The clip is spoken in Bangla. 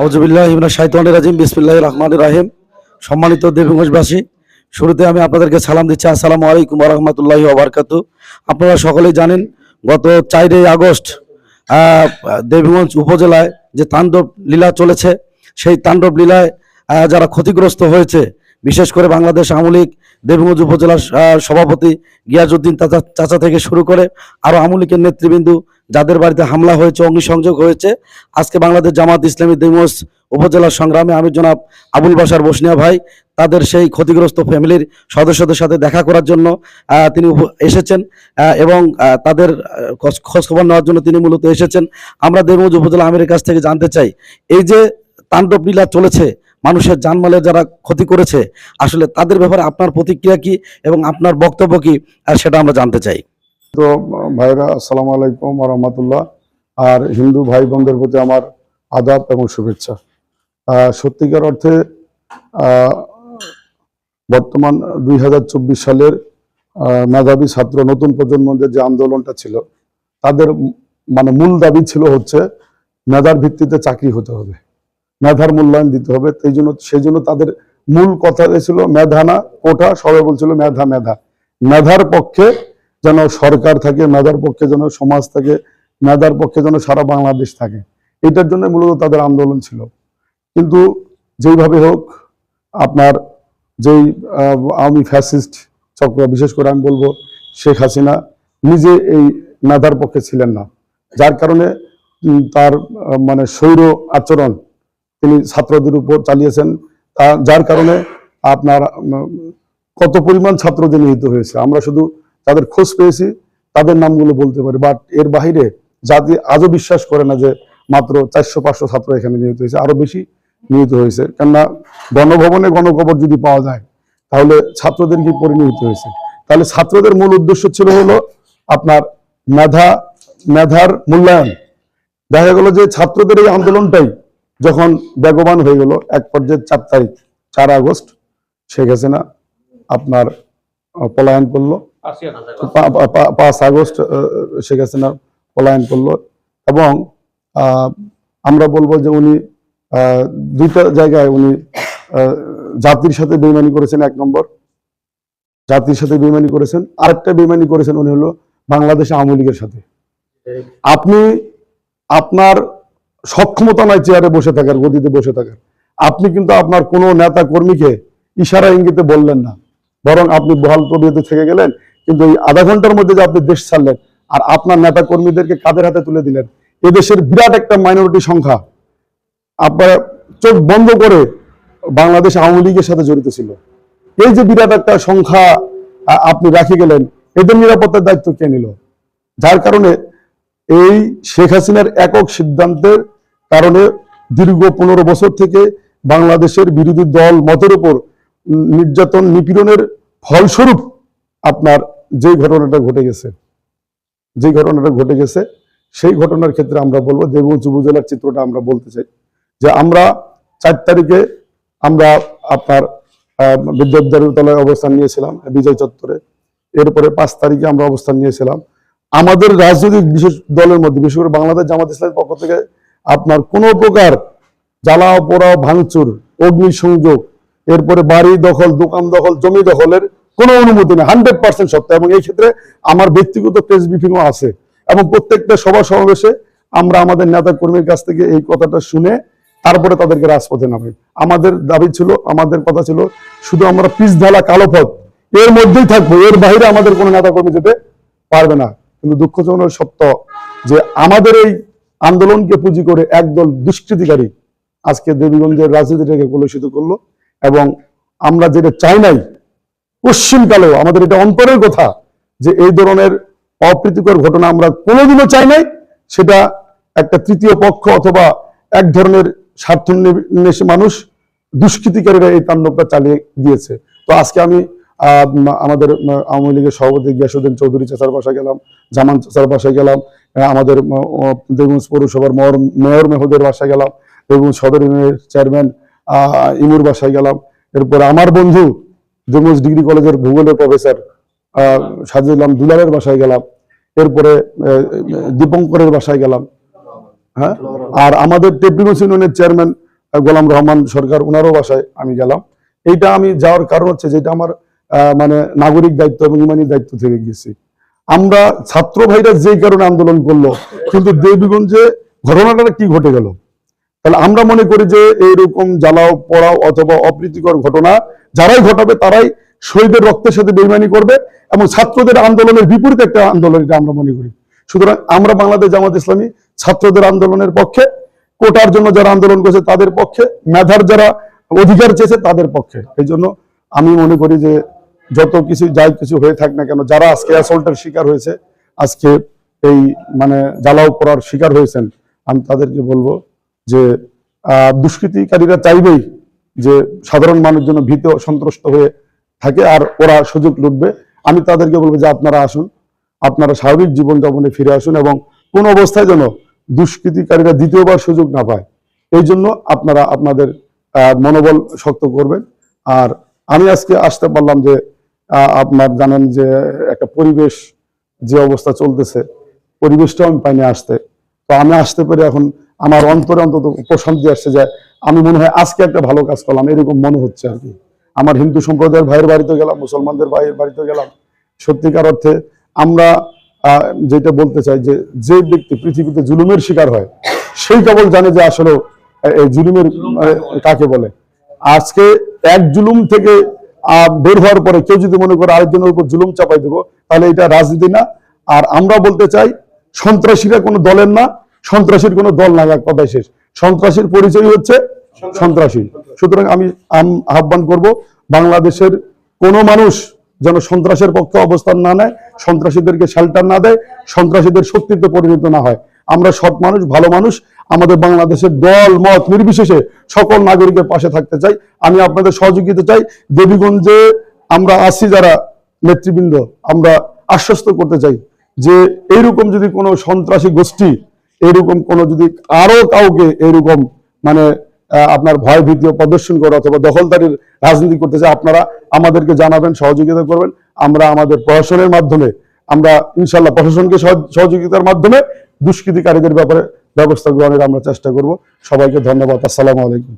আউজুবিল্লাহ ইবনা শাইতানির রাজিম, বিসমিল্লাহির রহমানির রহিম। সম্মানিত দেবীগঞ্জবাসী, শুরুতে আমি আপনাদেরকে সালাম দিচ্ছি। আসসালামু আলাইকুম রহমতুল্লাহি ওবরকাতু আপনারা সকলেই জানেন, গত চারই আগস্ট দেবীগঞ্জ উপজেলায় যে তাণ্ডব লীলা চলেছে, সেই তাণ্ডব লীলায় যারা ক্ষতিগ্রস্ত হয়েছে, বিশেষ করে বাংলাদেশ আওয়ামী লীগ, দেবীগঞ্জ উপজেলার সভাপতি গিয়াজউদ্দিন চাচা থেকে শুরু করে আরও আওয়ামী লীগের নেতৃবৃন্দু যাদের বাড়িতে হামলা হয়েছে, অগ্নিসংযোগ হয়েছে, আজকে বাংলাদেশ জামাত ইসলামী দিমস উপজেলার সংগ্রামে আমি জনাব আবুল বাসার বসনিয়া ভাই, তাদের সেই ক্ষতিগ্রস্ত ফ্যামিলির সদস্যদের সাথে দেখা করার জন্য তিনি এসেছেন এবং তাদের খোঁজ- খোঁজখবর নেওয়ার জন্য তিনি মূলত এসেছেন। আমরা দেবগঞ্জ উপজেলা আমিরের কাছ থেকে জানতে চাই, এই যে তাণ্ডব লীলা চলেছে, মানুষের জানমালের যারা ক্ষতি করেছে, আসলে তাদের ব্যাপারে আপনার প্রতিক্রিয়া কি এবং আপনার বক্তব্য কি সেটা আমরা জানতে চাই। তো ভাইরা, আসসালামু আলাইকুম রহমতুল্লাহ। আর হিন্দু ভাই বোনদের প্রতি আমার আদাব এবং শুভেচ্ছা। সত্যিকার অর্থে বর্তমান দুই হাজার চব্বিশ সালের মেধাবী ছাত্র, নতুন প্রজন্মদের যে আন্দোলনটা ছিল, তাদের মানে মূল দাবি ছিল হচ্ছে, মেধার ভিত্তিতে চাকরি হতে হবে। মেধার মূল্যায়ন দিতে হবে। সেই জন্য সেই জন্য তাদের মূল কথা ছিল, মেধা না, কোঠা, সবাই বলছিল মেধা মেধা। মেধার পক্ষে যেন সরকার থাকে, মেধার পক্ষে যেন সমাজ থাকে, মেধার পক্ষে যেন সারা বাংলাদেশ থাকে। এটার জন্য মূলত তাদের আন্দোলন ছিল। কিন্তু যেইভাবে হোক, আপনার যেই আওয়ামী ফ্যাসিস্ট চক্র, বিশেষ করে আমি বলব শেখ হাসিনা, নিজে এই মেধার পক্ষে ছিলেন না। যার কারণে তার মানে স্বৈর আচরণ তিনি ছাত্রদের উপর চালিয়েছেন। তা- যার কারণে আপনার কত পরিমাণ ছাত্রদের নিহিত হয়েছে। আমরা শুধু তাদের খোঁজ পেয়েছি, তাদের নামগুলো বলতে পারি বাট এর বাহিরে জাতি আজও বিশ্বাস করে না যে মাত্র চারশো, পাঁচশো ছাত্র এখানে নিহত হয়েছে আরও বেশি নিহত হয়েছে। কেননা গণভবনে গণকবর যদি পাওয়া যায়, তাহলে ছাত্রদের কি পরিণত হয়েছে? তাহলে ছাত্রদের মূল উদ্দেশ্য ছিল হলো আপনার মেধা, মেধার মূল্যায়ন। দেখা গেল যে ছাত্রদের এই আন্দোলনটাই যখন বেগবান হয়ে গেল, এক পর্যায়ে চার তারিখ, চার আগস্ট, শেখ হাসিনা আপনার পলায়ন করল। পাঁচ আগস্ট শেখ হাসিনা পলায়ন করল এবং আমরা বলব যে উনি দুইটা জায়গায় উনি জাতির সাথে বেইমানি করেছেন এক নম্বর। জাতির সাথে বেইমানি করেছেন। আরেকটা বেইমানি করেছেন উনি হলো বাংলাদেশ আওয়ামী লীগের সাথে। আপনি, আপনার সক্ষমতা নাই চেয়ারে বসে থাকার, গদিতে বসে থাকার। আপনি কিন্তু আপনার কোনো নেতা কর্মীকে ইশারা ইঙ্গিতে বললেন না। বরং আপনি বহাল তবিয়তে থেকে গেলেন। কিন্তু এই আধা ঘণ্টার মধ্যে যে আপনি দেশ ছাড়লেন, আর আপনার নেতা কর্মীদেরকে কাদের হাতে তুলে দিলেন? এদেশের বিরাট একটা মাইনরিটি সংখ্যা। আপনার চোখ বন্ধ করে বাংলাদেশ আওয়ামী লীগের সাথে জড়িত ছিল। এই যে বিরাট একটা সংখ্যা আপনি রাখে গেলেন, এদের নিরাপত্তার দায়িত্ব কে নিল? যার কারণে এই শেখ হাসিনার একক সিদ্ধান্তের কারণে দীর্ঘ পনেরো বছর থেকে বাংলাদেশের বিরোধী দল মতের উপর নির্যাতন নিপীড়নের ফলস্বরূপ আপনার যে ঘটনাটা ঘটে গেছে যে ঘটনাটা ঘটে গেছে সেই ঘটনার ক্ষেত্রে আমরা বলব দেবগঞ্জ উপজেলার চিত্রটা আমরা বলতে চাই। যে আমরা চার তারিখে আমরা আপনার আহ, বিদ্যাবিদ্যালয়ে অবস্থান নিয়েছিলাম বিজয় চত্বরে। এরপরে পাঁচ তারিখে আমরা অবস্থান নিয়েছিলাম। আমাদের রাজনৈতিক বিশেষ দলের মধ্যে বিশেষ করে বাংলাদেশ জামাত ইসলামের পক্ষ থেকে আপনার কোনো প্রকার জ্বালাও পোড়াও ভাঙচুর অগ্নিসংযোগ এরপরে বাড়ি দখল দোকান দখল জমি দখলের কোনো অনুমতি নেই হান্ড্রেড পার্সেন্ট সত্য। এবং এই ক্ষেত্রে আমার ব্যক্তিগত প্রেস ব্রিফিংও আছে। এবং প্রত্যেকটা সভা সমাবেশে আমরা আমাদের নেতা কর্মীর কাছ থেকে এই কথাটা শুনে তারপরে তাদেরকে রাজপথে নামে আমাদের দাবি ছিল, আমাদের কথা ছিল, শুধু আমরা পিস ঢালা কালো পথ, এর মধ্যেই থাকব, এর বাইরে আমাদের কোনো নেতা কর্মী যেতে পারবে না। কিন্তু দুঃখজনক সত্য যে আমাদের এই আন্দোলনকে পুঁজি করে একদল দুষ্কৃতিকারী আজকে দেবীগঞ্জের রাজনীতিটাকে কলুষিত করল এবং আমরা যেটা চাই নাই পশ্চিমকালেও, আমাদের এটা অন্তরের কথা যে এই ধরনের অপ্রীতিকর ঘটনা আমরা কোনোদিনও চাই নাই, সেটা একটা তৃতীয় পক্ষ অথবা এক ধরনের স্বার্থান্বেষী মানুষ, দুষ্কৃতিকারীরা এই তাণ্ডবটা চালিয়ে গিয়েছে। তো আজকে আমি আমাদের আওয়ামী লীগের সভাপতি গিয়াসুদ্দিন চৌধুরী চাচার বাসায় গেলাম, জামান চাচার বাসায় গেলাম আমাদের দেবগঞ্জ পৌরসভার মেয়র মেয়র মেহুদের বাসায় গেলাম, দেবগঞ্জ সদর ইউনিয়নের চেয়ারম্যান ইমুর বাসায় গেলাম, এরপর আমার বন্ধু দেবগঞ্জ ডিগ্রি কলেজের ভূগোলের প্রফেসর আহ, সাজিদুল্লাম দুলালের বাসায় গেলাম। এরপরে দীপঙ্করের বাসায় গেলাম। হ্যাঁ? আর আমাদের টেপলিগঞ্জ ইউনিয়নের চেয়ারম্যান গোলাম রহমান সরকার ওনারও বাসায় আমি গেলাম। এইটা আমি যাওয়ার কারণ হচ্ছে যেটা আমার মানে নাগরিক দায়িত্ব এবং ইমানি দায়িত্ব থেকে গেছি আমরা ছাত্র ভাইরা যে কারণে আন্দোলন করল কিন্তু দেবীগঞ্জে ঘটনাটা কি ঘটে গেল? তাহলে আমরা মনে করি যে এইরকম জ্বালাও, পড়াও অথবা অপ্রীতিকর ঘটনা যারাই ঘটাবে তারাই শহীদের রক্তের সাথে বেইমানি করবে এবং ছাত্রদের আন্দোলনের বিপরীত একটা আন্দোলন এটা আমরা মনে করি। সুতরাং আমরা বাংলাদেশ জামাত ইসলামী ছাত্রদের আন্দোলনের পক্ষে, কোটার জন্য যারা আন্দোলন করেছে তাদের পক্ষে, মেধার যারা অধিকার চেয়েছে তাদের পক্ষে। এই জন্য আমি মনে করি যে যত কিছু যাই কিছু হয়ে থাক না কেন, যারা আজকে অ্যাসল্টের শিকার হয়েছে, আজকে এই মানে জ্বালাও, পড়ার শিকার হয়েছেন, আমি তাদেরকে বলব যে দুষ্কৃতিকারীরা চাইবেই যে সাধারণ মানুষ যেন ভীত, সন্ত্রস্ত হয়ে থাকে আর ওরা সুযোগ লুটবে। আমি তাদেরকে বলব যে আপনারা আসুন, আপনারা স্বাভাবিক জীবনযাপনে ফিরে আসুন এবং কোন অবস্থায় যেন দুষ্কৃতিকারীরা দ্বিতীয়বার সুযোগ না পায়, এই জন্য আপনারা আপনাদের মনোবল শক্ত করবেন। আর আমি আজকে আসতে পারলাম যে আপনার জানেন যে, একটা পরিবেশ যে অবস্থা চলতেছে, পরিবেশটাও আমি পাইনি আসতে। তো আমি আসতে পেরে এখন আমার অন্তরে অন্তত প্রশান্তি আসছে যে আমি মনে হয় আজকে একটা ভালো কাজ করলাম, এরকম মনে হচ্ছে আর কি। আমার হিন্দু সম্প্রদায়ের ভাইয়ের বাড়িতে গেলাম, মুসলমানদের ভাইয়ের বাড়িতে গেলাম। সত্যিকার অর্থে আমরা যেটা বলতে চাই যে যে ব্যক্তি পৃথিবীতে জুলুমের শিকার হয়, সেই কেবল জানে যে আসলে এই জুলুমের কাকে বলে। আজকে এক জুলুম থেকে বের হওয়ার পরে কেউ যদি মনে করে আরেকজনের উপর জুলুম চাপাই দেবো, তাহলে এটা রাজনীতি না। আর আমরা বলতে চাই, সন্ত্রাসীরা কোনো দলের না সন্ত্রাসীর কোনো দল না এক কথায় শেষ। সন্ত্রাসীর পরিচয় হচ্ছে সন্ত্রাসী। সুতরাং আমি আহ্বান করব বাংলাদেশের কোনো মানুষ যেন সন্ত্রাসের পক্ষে অবস্থান না নেয় সন্ত্রাসীদেরকে শেল্টার না দেয় সন্ত্রাসীদের শক্তিতে পরিণত না হয়। আমরা সৎ মানুষ ভালো মানুষ আমাদের বাংলাদেশের দল মত নির্বিশেষে সকল নাগরিকের পাশে থাকতে চাই। আমি আপনাদের সহযোগিতা চাই। দেবীগঞ্জে আমরা আছি যারা নেতৃবৃন্দ আমরা আশ্বস্ত করতে চাই যে এইরকম যদি কোনো সন্ত্রাসী গোষ্ঠী এইরকম কোন যদি আরও কাউকে এরকম মানে আপনার ভয় ভীতি প্রদর্শন করে অথবা দখলদারির রাজনীতি করতে চায়, আপনারা আমাদেরকে জানাবেন, সহযোগিতা করবেন। আমরা আমাদের প্রশাসনের মাধ্যমে, আমরা ইনশাল্লাহ প্রশাসনকে সহযোগিতার মাধ্যমে দুষ্কৃতিকারীদের ব্যাপারে ব্যবস্থা গ্রহণের আমরা চেষ্টা করব। সবাইকে ধন্যবাদ। আসসালামু আলাইকুম।